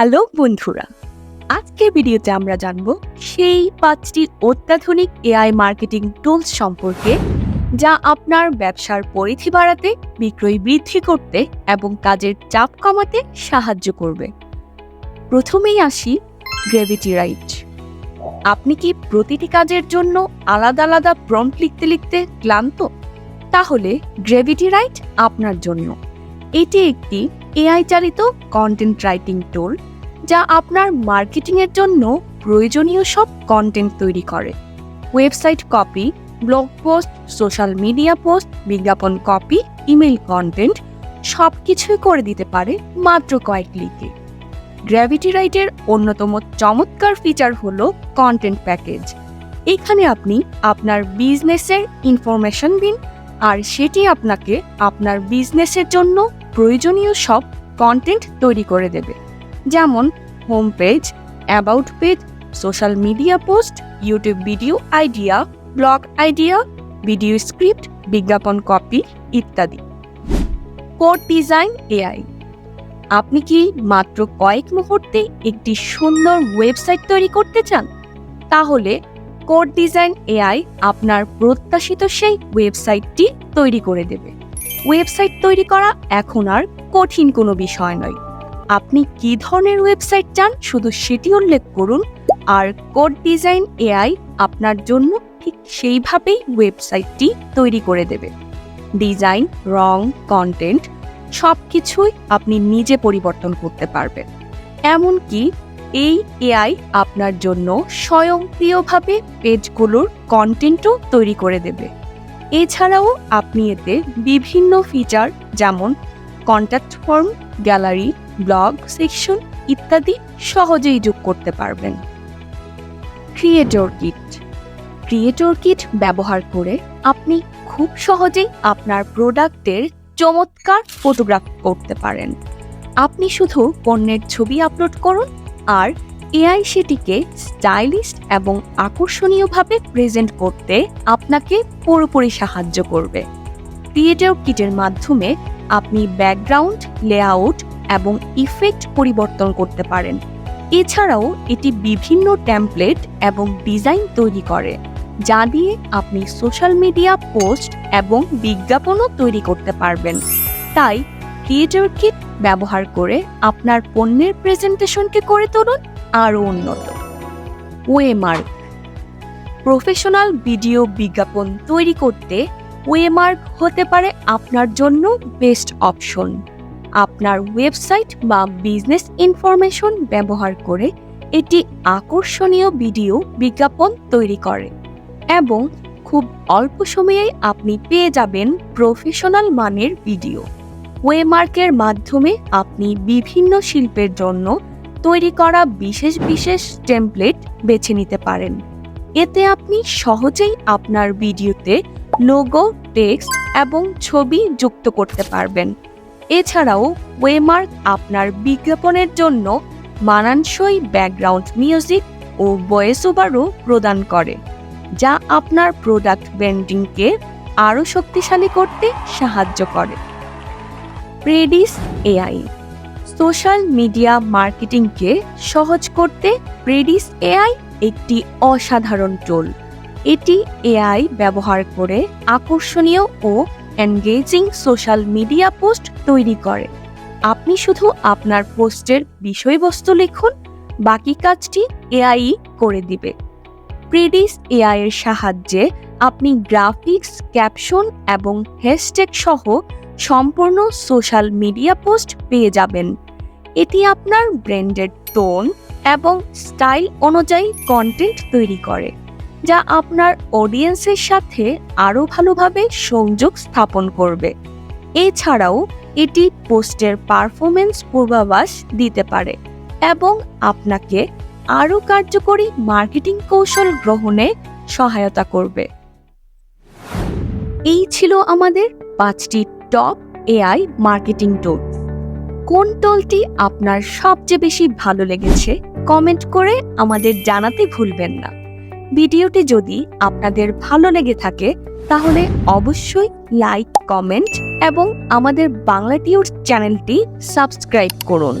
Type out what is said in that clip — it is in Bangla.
হ্যালো বন্ধুরা, আজকের ভিডিওতে আমরা জানব সেই পাঁচটি অত্যাধুনিক এআই মার্কেটিং টুলস সম্পর্কে, যা আপনার ব্যবসার পরিধি বাড়াতে, বিক্রয় বৃদ্ধি করতে এবং কাজের চাপ কমাতে সাহায্য করবে। প্রথমেই আসি গ্রেভিটি রাইট আপনি কি প্রতিটি কাজের জন্য আলাদা আলাদা প্রম্পট লিখতে লিখতে ক্লান্ত? তাহলে গ্রেভিটি রাইট আপনার জন্য। এটি একটি এআই চালিত কন্টেন্ট রাইটিং টুল যা আপনার মার্কেটিংয়ের জন্য প্রয়োজনীয় সব কন্টেন্ট তৈরি করে। Website copy blog post social media post বিজ্ঞাপন কপি ইমেল কন্টেন্ট সব কিছুই করে দিতে পারে মাত্র কয়েক ক্লিকে গ্র্যাভিটি রাইটের অন্যতম চমৎকার ফিচার হলো কন্টেন্ট প্যাকেজ এখানে আপনি আপনার বিজনেসের ইনফরমেশন দিন আর সেটি আপনাকে আপনার বিজনেসের জন্য প্রয়োজনীয় সব কন্টেন্ট তৈরি করে দেবে। যেমন home page about page social media post YouTube video idea blog idea video script বিজ্ঞাপন কপি ইত্যাদি। কোড ডিজাইন এআই আপনি কি মাত্র কয়েক মুহূর্তে একটি সুন্দর ওয়েবসাইট তৈরি করতে চান? তাহলে কোড ডিজাইন এআই আপনার প্রত্যাশিত সেই ওয়েবসাইটটি তৈরি করে দেবে। ওয়েবসাইট তৈরি করা এখন আর কঠিন কোনো বিষয় নয়। আপনি কি ধরনের ওয়েবসাইট চান? শুধু সেটি উল্লেখ করুন। আর কোড ডিজাইন এআই আপনার জন্য ঠিক সেইভাবেই ওয়েবসাইটটি তৈরি করে দেবে। ডিজাইন, রং, কন্টেন্ট সব কিছুই আপনি নিজে পরিবর্তন করতে পারবেন। এমনকি এই এআই আপনার জন্য স্বয়ংক্রিয়ভাবে পেজগুলোর কন্টেন্টও তৈরি করে দেবে। এছাড়াও আপনি এতে বিভিন্ন ফিচার যেমন contact form, gallery blog, section ইত্যাদি সহজেই যোগ করতে পারবেন। ক্রিয়েটর কিট ক্রিয়েটর কিট ব্যবহার করে আপনি খুব সহজেই আপনার প্রোডাক্টের চমৎকার ফটোগ্রাফ করতে পারেন। আপনি শুধু পণ্যের ছবি আপলোড করুন আর এআই সেটিকে স্টাইলিশ এবং আকর্ষণীয়ভাবে প্রেজেন্ট করতে আপনাকে পুরোপুরি সাহায্য করবে। ক্রিয়েটর কিটের মাধ্যমে আপনি ব্যাকগ্রাউন্ড, লেআউট এবং ইফেক্ট পরিবর্তন করতে পারেন। এছাড়াও এটি বিভিন্ন টেমপ্লেট এবং ডিজাইন তৈরি করে, যা দিয়ে আপনি সোশ্যাল মিডিয়া পোস্ট এবং বিজ্ঞাপনও তৈরি করতে পারবেন। তাই ক্রিয়েটর কিট ব্যবহার করে আপনার পণ্যের প্রেজেন্টেশনকে করে তুলুন আরও উন্নত। ওয়েমার্ক প্রফেশনাল ভিডিও বিজ্ঞাপন তৈরি করতে ওয়েমার্ক হতে পারে আপনার জন্য বেস্ট অপশন আপনার ওয়েবসাইট বা বিজনেস ইনফরমেশন ব্যবহার করে এটি আকর্ষণীয় ভিডিও বিজ্ঞাপন তৈরি করে এবং খুব অল্প সময়ে আপনি পেয়ে যাবেন প্রফেশনাল মানের ভিডিও। ওয়েমার্কের মাধ্যমে আপনি বিভিন্ন শিল্পের জন্য তৈরি করা বিশেষ বিশেষ টেমপ্লেট বেছে নিতে পারেন। এতে আপনি সহজেই আপনার ভিডিওতে লোগো, টেক্সট এবং ছবি যুক্ত করতে পারবেন। এছাড়াও ওয়েমার্ক আপনার বিজ্ঞাপনের জন্য মানানসই ব্যাকগ্রাউন্ড মিউজিক ও ভয়েস ওভারও প্রদান করে, যা আপনার প্রোডাক্ট ব্র্যান্ডিংকে আরও শক্তিশালী করতে সাহায্য করে। প্রেডিস এআই সোশ্যাল মিডিয়া মার্কেটিংকে সহজ করতে প্রেডিস এআই একটি অসাধারণ টুল এটি এআই ব্যবহার করে আকর্ষণীয় ও এনগেজিং সোশ্যাল মিডিয়া পোস্ট তৈরি করে। আপনি শুধু আপনার পোস্টের বিষয়বস্তু লিখুন, বাকি কাজটি এআই করে দিবে। প্রিডিস এআই এর সাহায্যে আপনি গ্রাফিক্স ক্যাপশন এবং হ্যাশট্যাগ সহ সম্পূর্ণ সোশ্যাল মিডিয়া পোস্ট পেয়ে যাবেন। এটি আপনার ব্র্যান্ডের টোন এবং স্টাইল অনুযায়ী কন্টেন্ট তৈরি করে। যা আপনার অডিয়েন্সের সাথে আরও ভালোভাবে সংযোগ স্থাপন করবে। এছাড়াও এটি পোস্টের পারফরমেন্স পূর্বাভাস দিতে পারে এবং আপনাকে আরও কার্যকরী মার্কেটিং কৌশল গ্রহণে সহায়তা করবে। এই ছিল আমাদের পাঁচটি টপ এআই মার্কেটিং টুল কোন টুলটি আপনার সবচেয়ে বেশি ভালো লেগেছে কমেন্ট করে আমাদের জানাতে ভুলবেন না। ভিডিওটি যদি আপনাদের ভালো লেগে থাকে, তাহলে অবশ্যই লাইক কমেন্ট এবং আমাদের বাংলা টিউর চ্যানেলটি সাবস্ক্রাইব করুন।